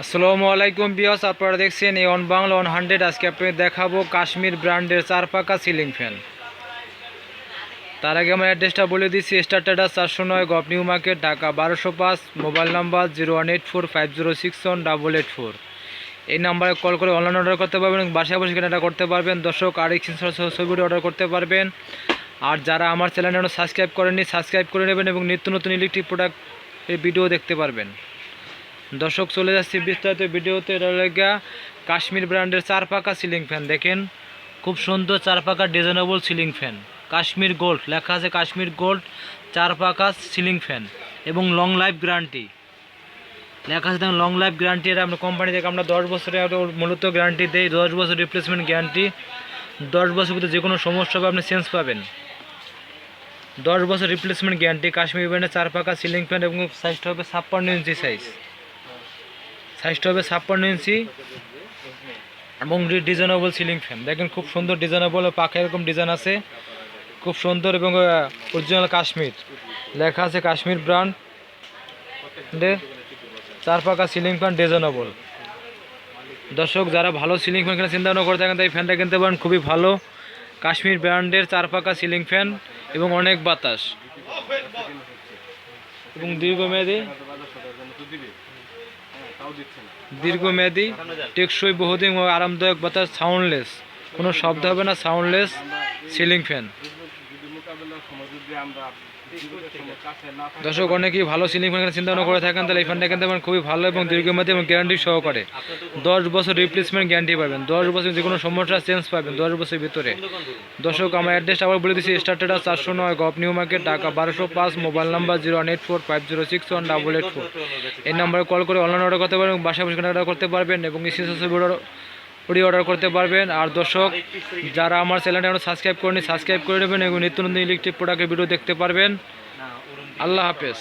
আসসালামু আলাইকুম বিয়স আপনারা দেখছেন এই অন বাংলা ওয়ান হান্ড্রেড আজকে আপনাদের দেখাবো কাশ্মীর ব্র্যান্ডের চার পাকা সিলিং ফ্যান। তার আগে আমার অ্যাড্রেসটা বলে দিচ্ছি, স্টার টাটা চারশো নয়, গভ নিউ মার্কেট, ঢাকা বারোশো পাঁচ, mobile number zero one eight four, five zero six one, double eight four. এই নাম্বারে কল করে অনলাইন অর্ডার করতে পারবেন বাসায় বসে কেনাটা করতে পারবেন। দর্শক, আর এক ছবি অর্ডার করতে পারবেন। আর যারা আমার চ্যানেল সাবস্ক্রাইব করেননি, সাবস্ক্রাইব করে নেবেন এবং নিত্য নতুন ইলেকট্রিক প্রোডাক্ট ভিডিও দেখতে পারবেন। দর্শক, চলে যাচ্ছি বিস্তারিত ভিডিওতে। এটা লেগা কাশ্মীর ব্র্যান্ডের চার পাকা সিলিং ফ্যান। দেখেন, খুব সুন্দর চার পাকা designable ceiling fan. Kashmir gold, লেখা আছে কাশ্মীর গোল্ড চার পাকা সিলিং ফ্যান এবং লং লাইফ গ্যারান্টি। লেখা আছে লং লাইফ গ্যারান্টি। এটা আমরা কোম্পানি থেকে আমরা দশ বছরে মূলত গ্যারান্টি দেই, দশ বছর রিপ্লেসমেন্ট গ্যারান্টি দশ বছর ভিতরে যে কোনো সমস্যা হবে, আপনি চেঞ্জ পাবেন। দশ বছর রিপ্লেসমেন্ট গ্যারান্টি কাশ্মীর ব্র্যান্ডের চার পাকা সিলিং ফ্যান এবং সাইজটা হবে ছাপ্পান্ন ইঞ্চি সাইজ সাইজটা হবে ছাপ্পান্ন ইঞ্চি এবং ডিজাইনেবল সিলিং ফ্যান। দেখেন খুব সুন্দর ডিজাইনেবল পাখা এরকম ডিজাইন আছে। খুব সুন্দর এবং অরিজিনাল কাশ্মীর। লেখা আছে কাশ্মীর ব্র্যান্ড। চার পাকা সিলিং ফ্যান ডিজাইনেবল। দর্শক, যারা ভালো সিলিং ফ্যান কেনার চিন্তা ভাবনা করে থাকেন, তাই ফ্যানটা কিনতে পারেন। খুবই ভালো কাশ্মীর ব্র্যান্ডের চার পাকা সিলিং ফ্যান এবং অনেক বাতাস। এবং দীর্ঘমেয়াদী দীর্ঘমেয়াদী টেকসই বহুদিন ও আরামদায়ক বাতাস সাউন্ডলেস কোনো শব্দ হবে না সাউন্ডলেস সিলিং ফ্যান দর্শক অনেকেই ভালো সিলিং ফ্যান চিন্তা ভাবনা করে থাকেন তাহলে এই ফ্যানটা কিন্তু খুবই ভালো এবং দীর্ঘমেয়াদী এবং গ্যারান্টি সহকারে। দশ বছর রিপ্লেসমেন্ট গ্যারান্টি পাবেন দশ বছর যে কোনো সমস্যা চেঞ্জ পাবেন দশ বছরের ভিতরে। দর্শক আমার অ্যাড্রেসটা আবার বলে দিচ্ছি স্টার টেটার চারশো নয় গভ নিউ মার্কেট ঢাকা বারোশো পাঁচ mobile number zero one eight four five zero six one double eight four এই নাম্বারে কল করে অনলাইন অর্ডার করতে পারবেন বাসা বসে অর্ডার করতে পারবেন এবং ছবি অর্ডার করতে পারবেন। আর দর্শক, যারা আমার চ্যানেলটা এখন সাবস্ক্রাইব করেনি সাবস্ক্রাইব করে নেবেন এবং নিত্য নতুন ইলেকট্রিক প্রোডাক্টের ভিডিও দেখতে পারবেন। আল্লাহ হাফেজ।